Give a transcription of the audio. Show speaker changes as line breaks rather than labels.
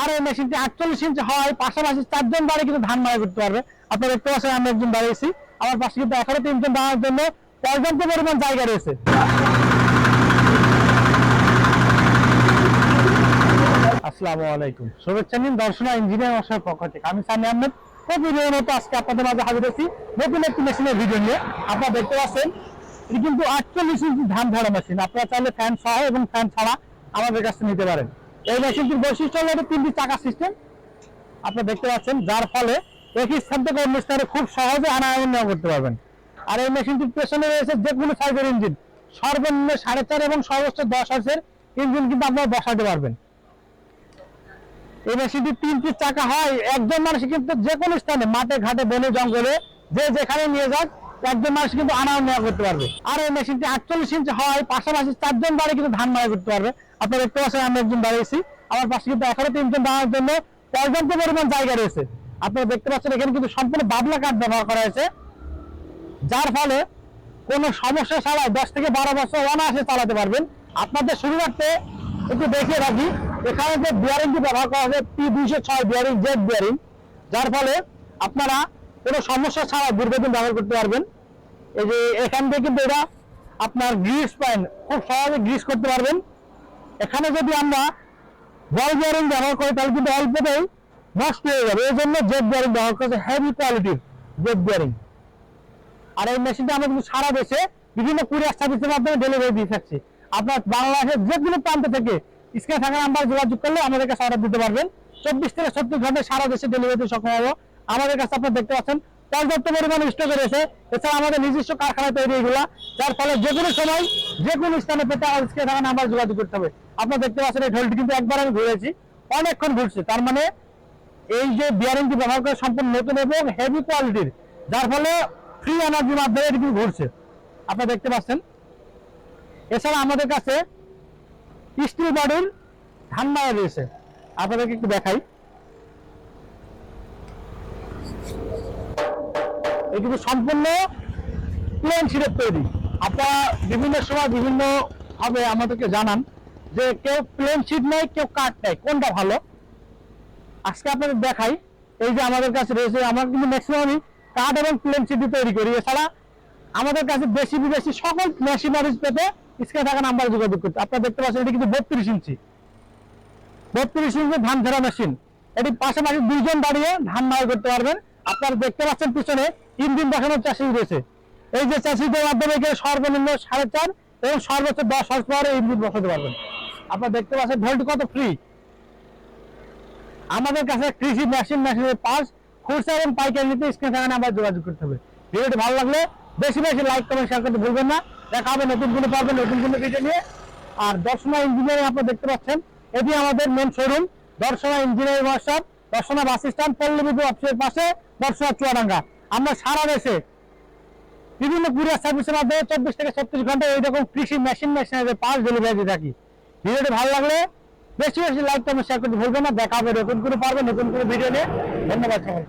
আর এই মেশিনটি আটচল্লিশ ইঞ্চি হয়, পাশাপাশি চারজন বাড়ি কিন্তু ধান মারা করতে পারবে। আপনারা দেখতে পাচ্ছেন আমি একজন দাঁড়িয়েছি আমার পাশে কিন্তু এখনও তিনজন দাঁড়ানোর জন্য পর্যাপ্ত পরিমাণ জায়গা রয়েছে। আসসালামু আলাইকুম। শুভেচ্ছা নিন দর্শনা ইঞ্জিনিয়ার মশার পক্ষ থেকে। আমি সামি আহমেদ। প্রতিদিনের মতো আজকে আপনাদের মাঝে হাজির হয়েছি নতুন একটি মেশিনের ভিডিও নিয়ে। আপনারা দেখতে পাচ্ছেন, এটি কিন্তু আটচল্লিশ ইঞ্চি ধান ধরা মেশিন আপনারা চাইলে ফ্যান সহ এবং ফ্যান ছাড়া আমাদের কাছে নিতে পারেন। এই মেশিনটির বৈশিষ্ট্য হলো তিনটি চাকা সিস্টেম আপনারা দেখতে পাচ্ছেন, যার ফলে একই স্থান থেকে অন্য স্থানে খুব সহজে আনায়ন নেওয়া করতে পারবেন। আর এই মেশিনটির পেছনে রয়েছে যে কোনো সাইজের ইঞ্জিন সর্বনিম্ন সাড়ে চার এবং সর্বোচ্চ দশ হাজার ইঞ্জিন কিন্তু আপনারা বসাতে পারবেন। এই মেশিনটি তিনটি চাকা হয়। একজন মানুষ কিন্তু যে কোনো স্থানে, মাঠে, ঘাটে, বনে, জঙ্গলে, যে যেখানে নিয়ে যাক একজন মানুষ কিন্তু আনাও নেওয়া করতে পারবে। আর এই মেশিনটি আটচল্লিশ ইঞ্চি হয়, পাশাপাশি চারজন বাড়ি কিন্তু ধান মারা করতে পারবে। আপনারা দেখতে পাচ্ছেন আমি একজন দাঁড়িয়েছি। আমার পাশে কিন্তু এখনও তিনজন দাঁড়ানোর জন্য পর্যাপ্ত পরিমাণ জায়গা রয়েছে। আপনারা দেখতে পাচ্ছেন এখানে কিন্তু সম্পূর্ণ বাবলা কাঠ ব্যবহার করা হয়েছে। যার ফলে কোনো সমস্যা ছাড়াই দশ থেকে বারো বছর অনায়াসে চালাতে পারবেন। আপনাদের সুবিধার্থে একটু দেখিয়ে রাখি, এখানে যে বিয়ারিংটি ব্যবহার করা হয়েছে পি দুইশো ছয় বিয়ারিং জেড বিয়ারিং যার ফলে আপনারা কোনো সমস্যা ছাড়া দীর্ঘদিন ব্যবহার করতে পারবেন। এই যে এখান থেকে কিন্তু এটা আপনার গ্রিস পয়েন্ট খুব সহজে গ্রিস করতে পারবেন। এখানে যদি আমরা বল বিয়ারিং ব্যবহার করি, তাহলে কিন্তু অল্পতেই নষ্ট হয়ে যাবে। এই জন্য জেড বিয়ারিং ব্যবহার করেছে হেভি কোয়ালিটির জেড বিয়ারিং আর এই মেশিনটা আমরা কিন্তু সারা দেশে বিভিন্ন কুরিয়ার সার্ভিসের মাধ্যমে ডেলিভারি দিয়ে থাকছি। আপনার বাংলাদেশের যে কোনো প্রান্ত থেকে স্ক্রিনে থাকা নাম্বার যোগাযোগ করলে আমাদের কাছে অর্ডার দিতে পারবেন। চব্বিশ থেকে ছত্রিশ ঘন্টায় সারা দেশে ডেলিভারিতে সক্ষম হব। আমাদের কাছে আপনারা দেখতে পাচ্ছেন, পর্যাপ্ত পরিমাণে স্টক রয়েছে। এছাড়া আমাদের নিজস্ব কারখানা তৈরি এগুলা, যার ফলে যে কোনো সময় যে কোনো স্থানে পেতে স্ক্রিনে থাকা নাম্বার যোগাযোগ করতে হবে। আপনারা দেখতে পাচ্ছেন এই ঢোলটি কিন্তু একবার আমি ঘুরেছি, অনেকক্ষণ ঘুরছে। তার মানে এই যে বিয়ারিংটি ব্যবহার করে সম্পূর্ণ নতুন এবং হেভি কোয়ালিটির যার ফলে ফ্রি এনার্জির মাধ্যমে এটি কিন্তু ঘুরছে। আপনারা দেখতে পাচ্ছেন। এছাড়া আমাদের কাছে স্টিল বডির ধান মারা রয়েছে। আপনাদেরকে একটু দেখাই। এই সম্পূর্ণ প্লেন শিটের তৈরি। আপনারা বিভিন্ন সময় বিভিন্ন ভাবে আমাদেরকে জানান যে কেউ প্লেন শিট নেয়, কেউ কাঠ নেয়, কোনটা ভালো? আজকে আপনাদের দেখাই, এই যে আমাদের কাছে রয়েছে, আমরা কিন্তু ম্যাক্সিমামই কাঠ এবং প্লেন সিটি তৈরি করি। এছাড়া আমাদের কাছে দেশি বিদেশি সকল মেশিনারিজ পেতে স্ক্রিনে থাকা নাম্বার যোগাযোগ করতে আপনারা দেখতে পাচ্ছেন, এটি কিন্তু বত্রিশ ইঞ্চি। বত্রিশ ইঞ্চি ধান ধরা মেশিন এটি পাশাপাশি দুইজন দাঁড়িয়ে ধান মারা করতে পারবেন। আপনারা দেখতে পাচ্ছেন পিছনে ইঞ্জিন দেখানোর চাষি রয়েছে। এই যে চাষিদের মাধ্যমে এখানে সর্বনিম্ন সাড়ে চার এবং সর্বোচ্চ দশ হর্স পাওয়ারে ইঞ্জিন বসাতে পারবেন। আপনারা দেখতে পাচ্ছেন ভোল্ট কত ফ্রি আমাদের কাছে কৃষি মেশিন মেশিনের পাস খুচরা এবং পাইকারি নিতে স্ক্রিনে থাকা নাম্বার যোগাযোগ করতে হবে। ভিডিওটি ভালো লাগলে বেশি বেশি লাইক কমেন্ট শেয়ার করতে ভুলবেন না। দেখা হবে নতুন কোনো পাবেন নতুন কোনো ভিডিও নিয়ে। আর দর্শনা ইঞ্জিনিয়ারিং আপনারা দেখতে পাচ্ছেন, এটি আমাদের main showroom Darshana engineering workshop Darshana bus stand Pallabipur অফিসের পাশে। দর্শনা চুয়াডাঙ্গা। আমরা সারা দেশে বিভিন্ন কুরিয়ার সার্ভিসের মাধ্যমে চব্বিশ থেকে ছত্রিশ ঘণ্টা এইরকম কৃষি মেশিন মেশিনের পাঁচ ডেলিভারি দিয়ে থাকি। ভিডিওটি ভালো লাগলে বেশি বেশি লাইক কমেন্ট শেয়ার করতে ভুলবেন না। দেখা হবে নতুন করে পারবে, নতুন করে ভিডিও নিয়ে। ধন্যবাদ সকলকে